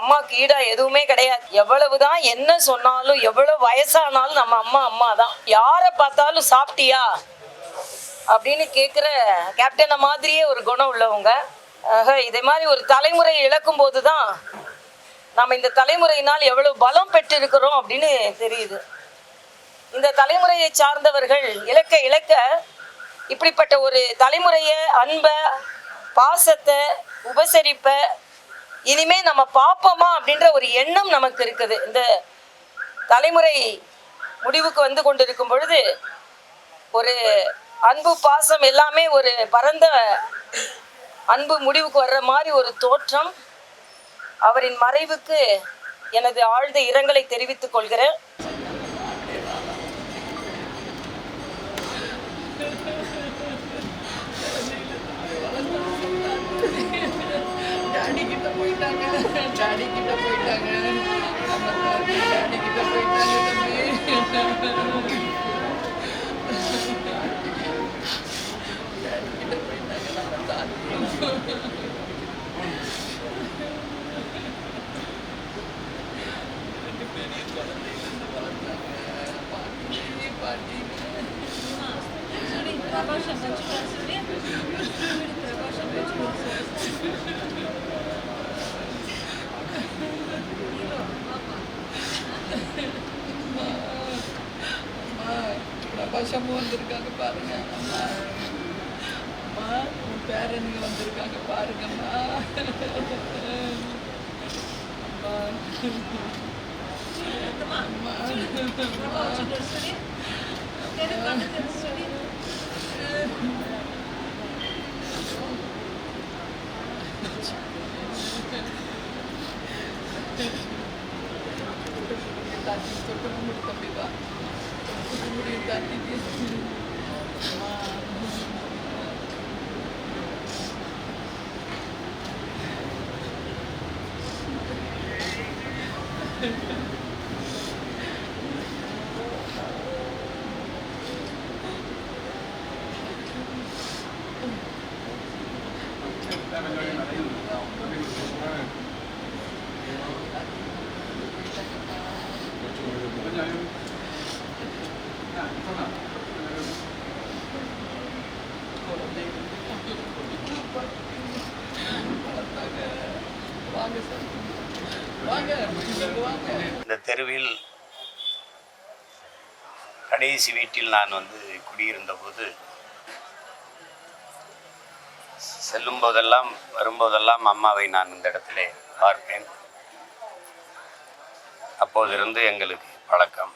அம்மாக்கு ஈடா எதுவுமே கிடையாது. எவ்வளவுதான் என்ன சொன்னாலும் எவ்வளவு வயசானாலும் நம்ம அம்மா அம்மா தான் யாரை பார்த்தாலும் சாப்பிட்டியா? அப்படின்னு கேட்குற கேப்டனை மாதிரியே ஒரு குணம் உள்ளவங்க. ஆக, இதே மாதிரி ஒரு தலைமுறை இழக்கும் போது தான் நம்ம இந்த தலைமுறையினால் எவ்வளவு பலம் பெற்றிருக்கிறோம் அப்படின்னு தெரியுது. இந்த தலைமுறையை சார்ந்தவர்கள் இழக்க இழக்க இப்படிப்பட்ட ஒரு தலைமுறையை அன்பை பாசத்தை உபசரிப்பை இனிமே நம்ம பார்ப்போமா அப்படின்ற ஒரு எண்ணம் நமக்கு இருக்குது. இந்த தலைமுறை முடிவுக்கு வந்து கொண்டிருக்கும் பொழுது ஒரு அன்பு பாசம் எல்லாமே ஒரு பரந்த அன்பு முடிவுக்கு வர்ற மாதிரி ஒரு தோற்றம் அவரின் மறைவுக்கு எனது ஆழ்ந்த இரங்கலை தெரிவித்துக் கொள்கிறேன். போயிட்டாங்க டாடி கிட்ட போயிட்டாங்க நம்ம தாத்தி டாடி கிட்ட போயிட்டாங்க தம்பி டாடி கிட்ட போயிட்டாங்க நம்ம தாத்தி ரெண்டு பிரபாஷமும் வந்திருக்காங்க பாருங்க அம்மா அம்மா உன் பேரனுங்க வந்திருக்காங்க பாருங்கம்மா அம்மா அம்மா Siguro that it is true. Seven thirty, I think. இந்த தெருவில் கடைசி வீட்டில் நான் வந்து குடியிருந்த போது செல்லும் போதெல்லாம் வரும்போதெல்லாம் அம்மாவை நான் இந்த இடத்துல பார்ப்பேன். அப்போதிருந்து எங்களுக்கு பழக்கம்.